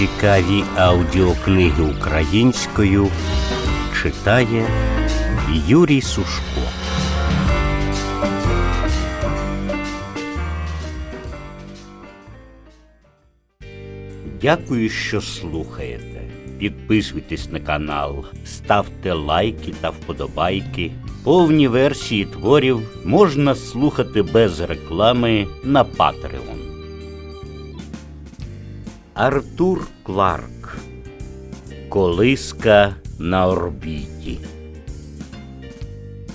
Цікаві аудіокниги українською читає Юрій Сушко. Дякую, що слухаєте. Підписуйтесь на канал, ставте лайки та вподобайки. Повні версії творів можна слухати без реклами на Patreon. Артур Кларк Колиска на орбіті.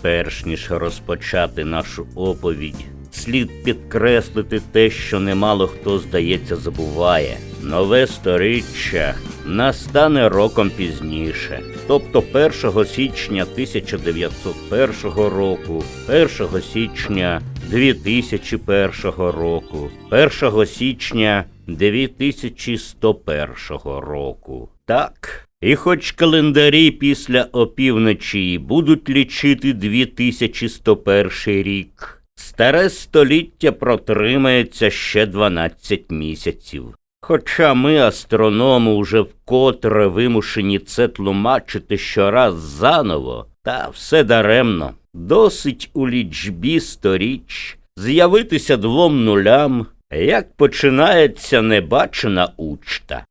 Перш ніж розпочати нашу оповідь, слід підкреслити те, що немало хто, здається, забуває. Нове сторіччя настане роком пізніше, тобто 1 січня 1901 року, 1 січня 2001 року, 1 січня 2101 року. Так. І хоч календарі після опівночі будуть лічити 2101 рік, старе століття протримається ще 12 місяців. Хоча ми, астрономи, уже вкотре вимушені це тлумачити щораз заново, та все даремно. Досить у лічбі сторіч з'явитися двом нулям, як починається небачена учта.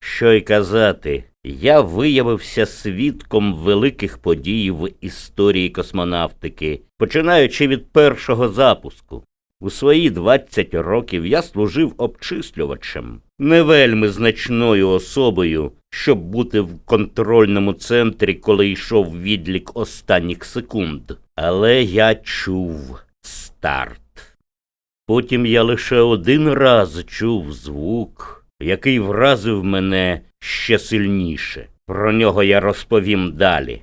Що й казати, я виявився свідком великих подій в історії космонавтики, починаючи від першого запуску. У свої 20 років я служив обчислювачем, не вельми значною особою, щоб бути в контрольному центрі, коли йшов відлік останніх секунд. Але я чув старт. Потім я лише один раз чув звук, який вразив мене ще сильніше. Про нього я розповім далі.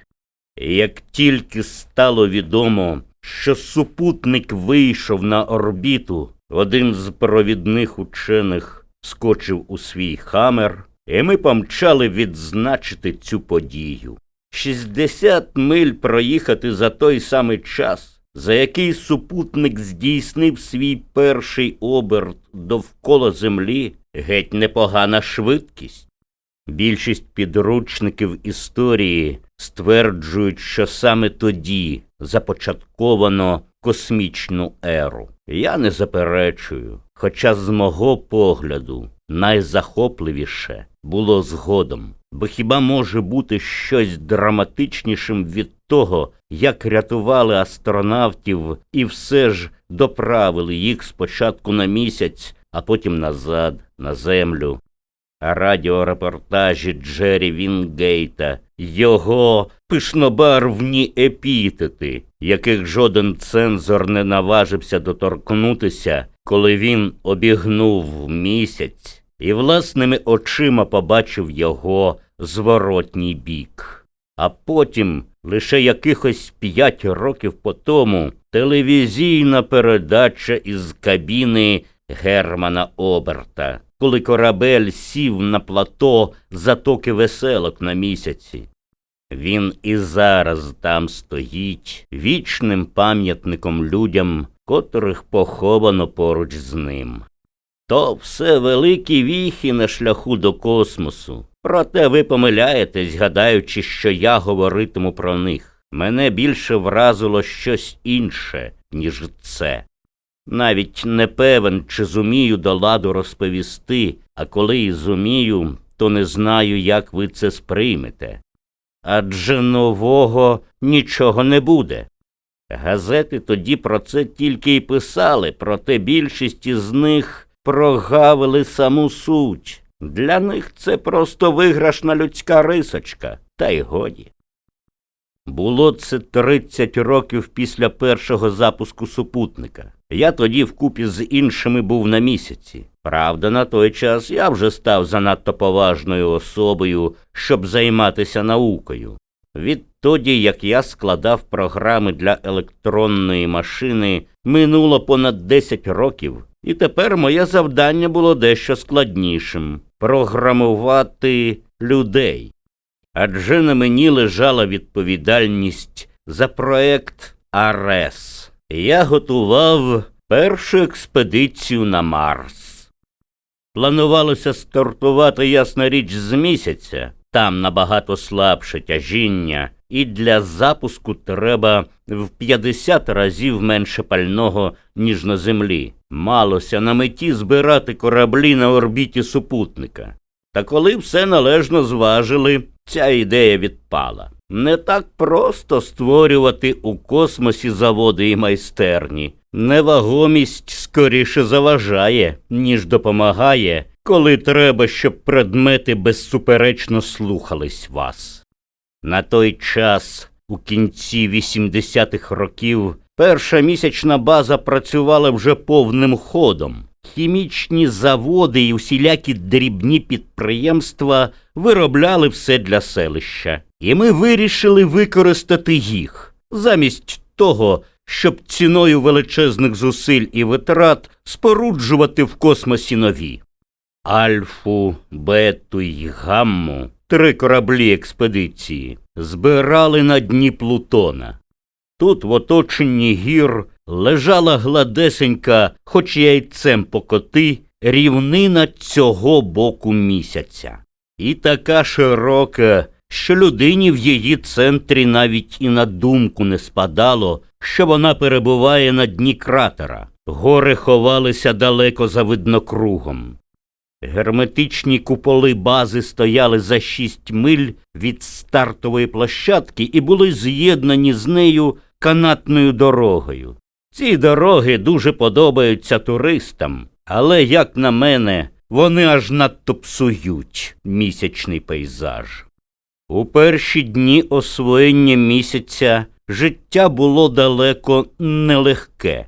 Як тільки стало відомо, що супутник вийшов на орбіту, один з провідних учених скочив у свій хамер, і ми помчали відзначити цю подію. 60 миль проїхати за той самий час, за який супутник здійснив свій перший оберт довкола Землі, геть непогана швидкість. Більшість підручників історії стверджують, що саме тоді започатковано космічну еру. Я не заперечую, хоча з мого погляду найзахопливіше було згодом, бо хіба може бути щось драматичнішим від того, як рятували астронавтів і все ж доправили їх спочатку на місяць, а потім назад, на землю? Радіорепортажі Джері Вінгейта, його пишнобарвні епітети, яких жоден цензор не наважився доторкнутися, коли він обігнув місяць і власними очима побачив його зворотній бік. А потім, лише якихось п'ять років по тому, телевізійна передача із кабіни Германа Оберта коли корабель сів на плато затоки веселок на місяці. Він і зараз там стоїть вічним пам'ятником людям, котрих поховано поруч з ним. То все великі віхи на шляху до космосу. Проте ви помиляєтесь, гадаючи, що я говоритиму про них. Мене більше вразило щось інше, ніж це. Навіть не певен, чи зумію до ладу розповісти, а коли і зумію, то не знаю, як ви це сприймете. Адже нового нічого не буде. Газети тоді про це тільки й писали, проте більшість із них прогавили саму суть. Для них це просто виграшна людська рисочка, та й годі. Було це 30 років після першого запуску супутника. Я тоді вкупі з іншими був на місяці. Правда, на той час я вже став занадто поважною особою, щоб займатися наукою. Відтоді, як я складав програми для електронної машини, минуло понад 10 років, і тепер моє завдання було дещо складнішим програмувати людей. Адже на мені лежала відповідальність за проект Арес я готував першу експедицію на Марс. Планувалося стартувати ясна річ з місяця. Там набагато слабше тяжіння, і для запуску треба в 50 разів менше пального, ніж на землі. Малося на меті збирати кораблі на орбіті супутника. Та коли все належно зважили, ця ідея відпала. Не так просто створювати у космосі заводи і майстерні. Невагомість скоріше заважає, ніж допомагає, коли треба, щоб предмети безсуперечно слухались вас. На той час, у кінці 80-х років, перша місячна база працювала вже повним ходом. Хімічні заводи і усілякі дрібні підприємства виробляли все для селища. І ми вирішили використати їх замість того, щоб ціною величезних зусиль і витрат споруджувати в космосі нові. Альфу, Бету й Гамму, три кораблі експедиції, збирали на дні Плутона. Тут, в оточенні гір, лежала гладесенька, хоч яйцем покоти, рівнина цього боку місяця. І така широка, що людині в її центрі навіть і на думку не спадало, що вона перебуває на дні кратера. Гори ховалися далеко за виднокругом. Герметичні куполи бази стояли за шість миль від стартової площадки і були з'єднані з нею канатною дорогою. Ці дороги дуже подобаються туристам, але, як на мене, вони аж надто псують місячний пейзаж. У перші дні освоєння місяця життя було далеко нелегке.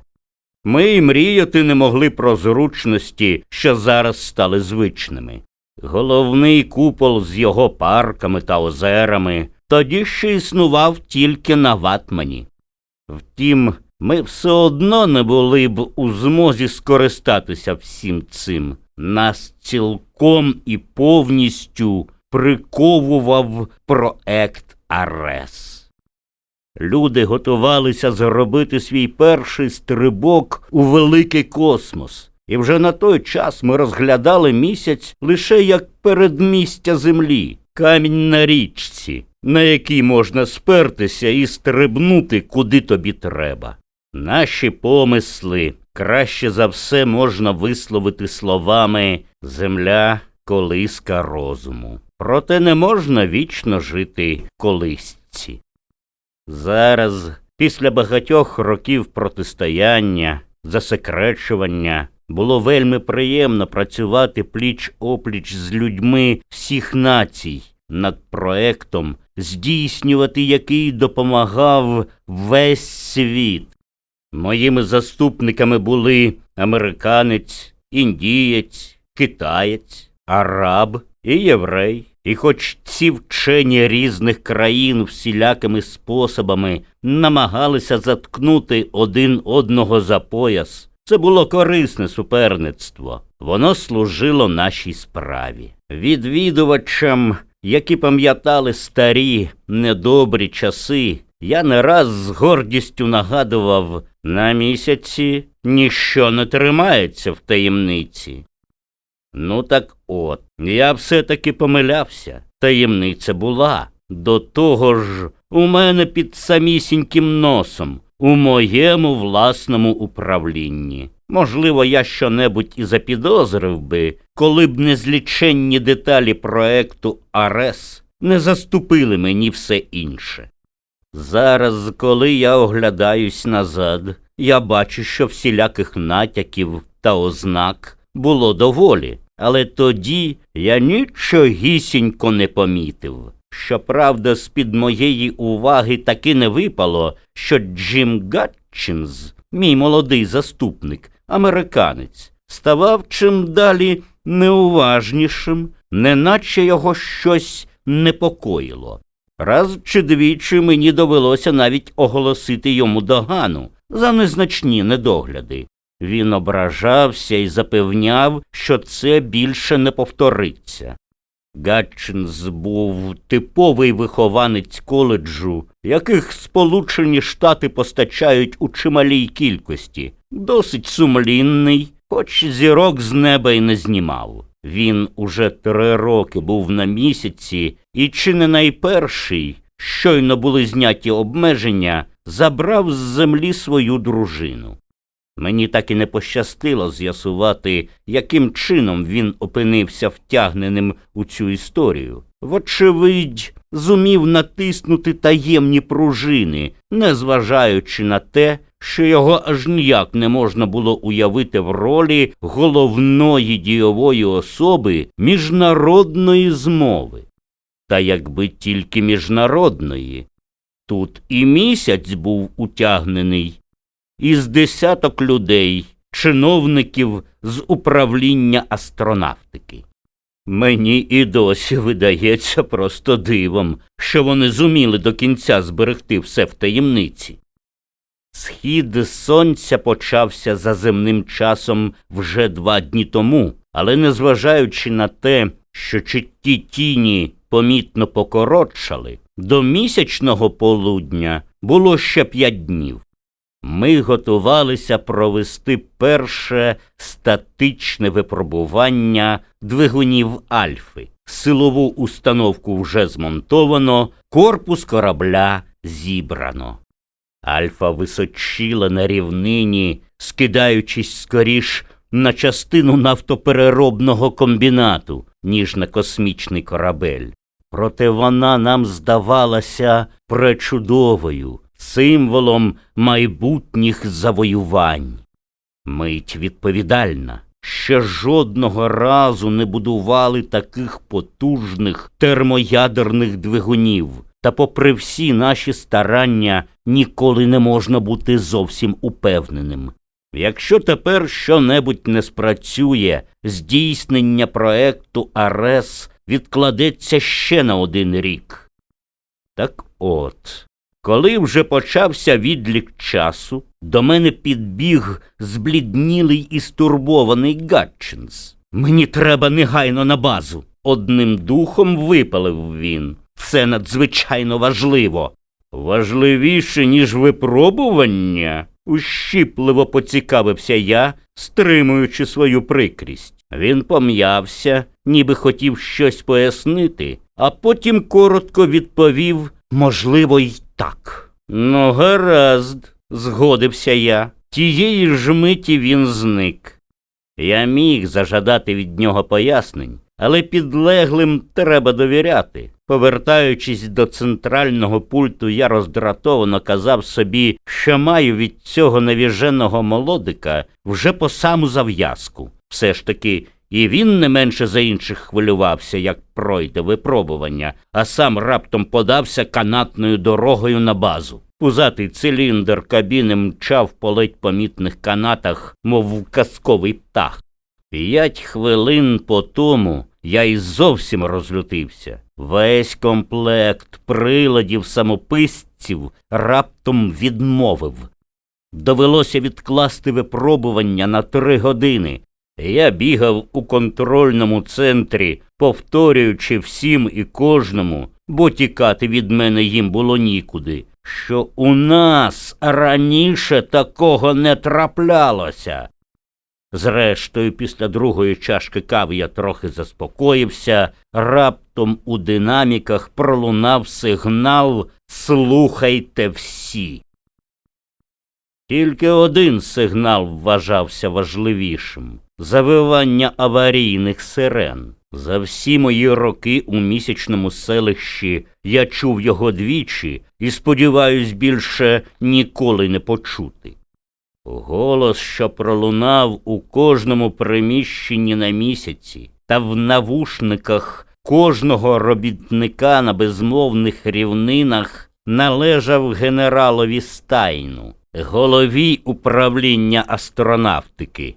Ми й мріяти не могли про зручності, що зараз стали звичними. Головний купол з його парками та озерами тоді ще існував тільки на ватмані. Втім, ми все одно не були б у змозі скористатися всім цим. Нас цілком і повністю приковував проект Арес. Люди готувалися зробити свій перший стрибок у великий космос. І вже на той час ми розглядали місяць лише як передмістя землі, камінь на річці, на який можна спертися і стрибнути куди тобі треба. Наші помисли краще за все можна висловити словами земля колиска розуму. Проте не можна вічно жити колисці. Зараз, після багатьох років протистояння, засекречування, було вельми приємно працювати пліч опліч з людьми всіх націй над проектом, здійснювати який допомагав весь світ. Моїми заступниками були американець, індієць, китаєць, араб і єврей. І хоч ці вчені різних країн всілякими способами намагалися заткнути один одного за пояс, це було корисне суперництво. Воно служило нашій справі. Відвідувачам, які пам'ятали старі недобрі часи, я не раз з гордістю нагадував на місяці ніщо не тримається в таємниці. Ну так от, я все-таки помилявся. Таємниця була. До того ж, у мене під самісіньким носом, у моєму власному управлінні. Можливо, я щонебудь і запідозрив би, коли б незліченні деталі проекту Арес не заступили мені все інше. Зараз, коли я оглядаюсь назад, я бачу, що всіляких натяків та ознак було доволі. Але тоді я нічогісінько не помітив. Щоправда, з-під моєї уваги таки не випало, що Джим Гатчинс, мій молодий заступник, американець, ставав чим далі неуважнішим, неначе його щось непокоїло. Раз чи двічі мені довелося навіть оголосити йому догану за незначні недогляди. Він ображався і запевняв, що це більше не повториться. Гатчинс був типовий вихованець коледжу, яких Сполучені Штати постачають у чималій кількості, досить сумлінний, хоч зірок з неба й не знімав. Він уже три роки був на місяці, і чи не найперший, щойно були зняті обмеження, забрав з землі свою дружину. Мені так і не пощастило з'ясувати, яким чином він опинився втягненим у цю історію. Вочевидь, зумів натиснути таємні пружини, незважаючи на те, що його аж ніяк не можна було уявити в ролі головної дійової особи міжнародної змови. Та якби тільки міжнародної, тут і місяць був утягнений із десяток людей, чиновників з управління астронавтики. Мені і досі видається просто дивом, що вони зуміли до кінця зберегти все в таємниці. Схід сонця почався за земним часом вже два дні тому, але незважаючи на те, що чіткі тіні помітно покоротшали, до місячного полудня було ще п'ять днів. Ми готувалися провести перше статичне випробування двигунів Альфи. Силову установку вже змонтовано, корпус корабля зібрано. Альфа височила на рівнині, скидаючись скоріш на частину нафтопереробного комбінату, ніж на космічний корабель. Проте вона нам здавалася пречудовою, символом майбутніх завоювань. Мить відповідальна. Ще жодного разу не будували таких потужних термоядерних двигунів, та, попри всі наші старання, ніколи не можна бути зовсім упевненим. Якщо тепер щонебудь не спрацює, здійснення проекту АРЕС відкладеться ще на один рік. Так от, коли вже почався відлік часу, до мене підбіг збліднілий і стурбований Гатчинс. Мені треба негайно на базу. Одним духом випалив він. Це надзвичайно важливо. Важливіше, ніж випробування, ущіпливо поцікавився я, стримуючи свою прикрість. Він пом'явся, ніби хотів щось пояснити, а потім коротко відповів можливо, й так. Ну, гаразд, згодився я. Тієї ж миті він зник. Я міг зажадати від нього пояснень, але підлеглим треба довіряти. Повертаючись до центрального пульту, я роздратовано казав собі, що маю від цього навіженого молодика вже по саму зав'язку. Все ж таки, і він не менше за інших хвилювався, як пройде випробування, а сам раптом подався канатною дорогою на базу. Пузатий циліндр кабіни мчав по ледь помітних канатах, мов казковий птах. П'ять хвилин по тому я й зовсім розлютився. Весь комплект приладів самописців раптом відмовив. Довелося відкласти випробування на три години. Я бігав у контрольному центрі, повторюючи всім і кожному, бо тікати від мене їм було нікуди, що у нас раніше такого не траплялося. Зрештою, після другої чашки кави я трохи заспокоївся, раптом у динаміках пролунав сигнал Слухайте всі. Тільки один сигнал вважався важливішим завивання аварійних сирен. За всі мої роки у місячному селищі я чув його двічі і сподіваюсь більше ніколи не почути. Голос, що пролунав у кожному приміщенні на місяці, та в навушниках кожного робітника на безмовних рівнинах належав генералові стайну, голові управління астронавтики.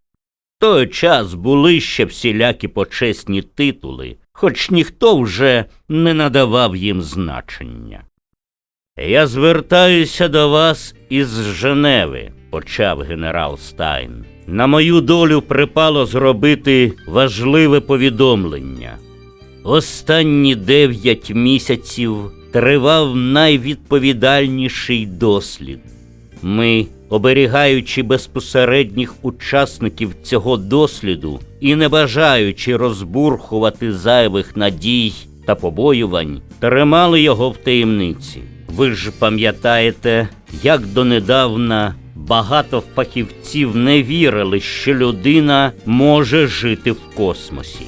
Той час були ще всілякі почесні титули, хоч ніхто вже не надавав їм значення. Я звертаюся до вас із Женеви, почав генерал Стайн. На мою долю припало зробити важливе повідомлення. Останні дев'ять місяців тривав найвідповідальніший дослід. Ми оберігаючи безпосередніх учасників цього досліду і не бажаючи розбурхувати зайвих надій та побоювань, тримали його в таємниці. Ви ж пам'ятаєте, як донедавна багато фахівців не вірили, що людина може жити в космосі.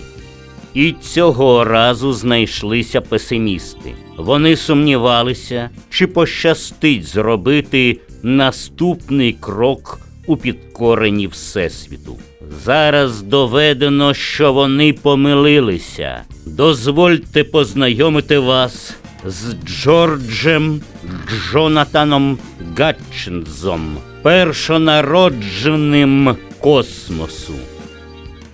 І цього разу знайшлися песимісти. Вони сумнівалися, чи пощастить зробити наступний крок у підкоренні Всесвіту. Зараз доведено, що вони помилилися. Дозвольте познайомити вас з Джорджем Джонатаном Гатчинзом, першонародженим космосу.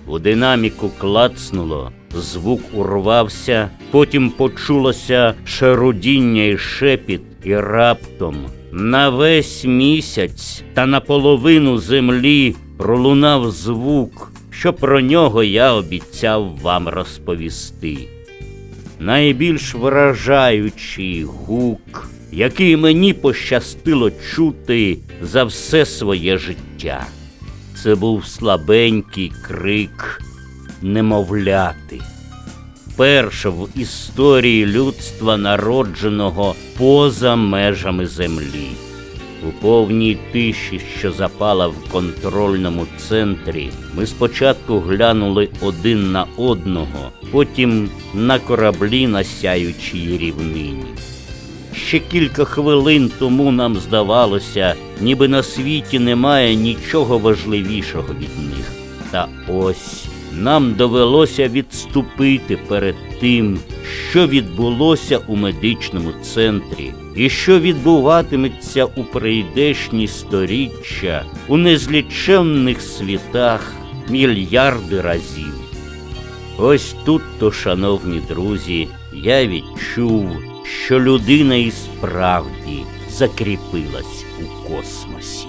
У динаміку клацнуло, звук урвався, потім почулося шарудіння і шепіт, і раптом на весь місяць та на половину землі пролунав звук, що про нього я обіцяв вам розповісти. Найбільш вражаючий гук, який мені пощастило чути за все своє життя. Це був слабенький крик немовляти. Перше в історії людства народженого поза межами землі. У повній тиші, що запала в контрольному центрі, ми спочатку глянули один на одного, потім на кораблі на сяючій рівнині. Ще кілька хвилин тому нам здавалося, ніби на світі немає нічого важливішого від них. Та ось нам довелося відступити перед тим, що відбулося у медичному центрі, і що відбуватиметься у прийдешні сторіччя у незліченних світах мільярди разів. Ось тут то, шановні друзі, я відчув, що людина і справді закріпилась у космосі.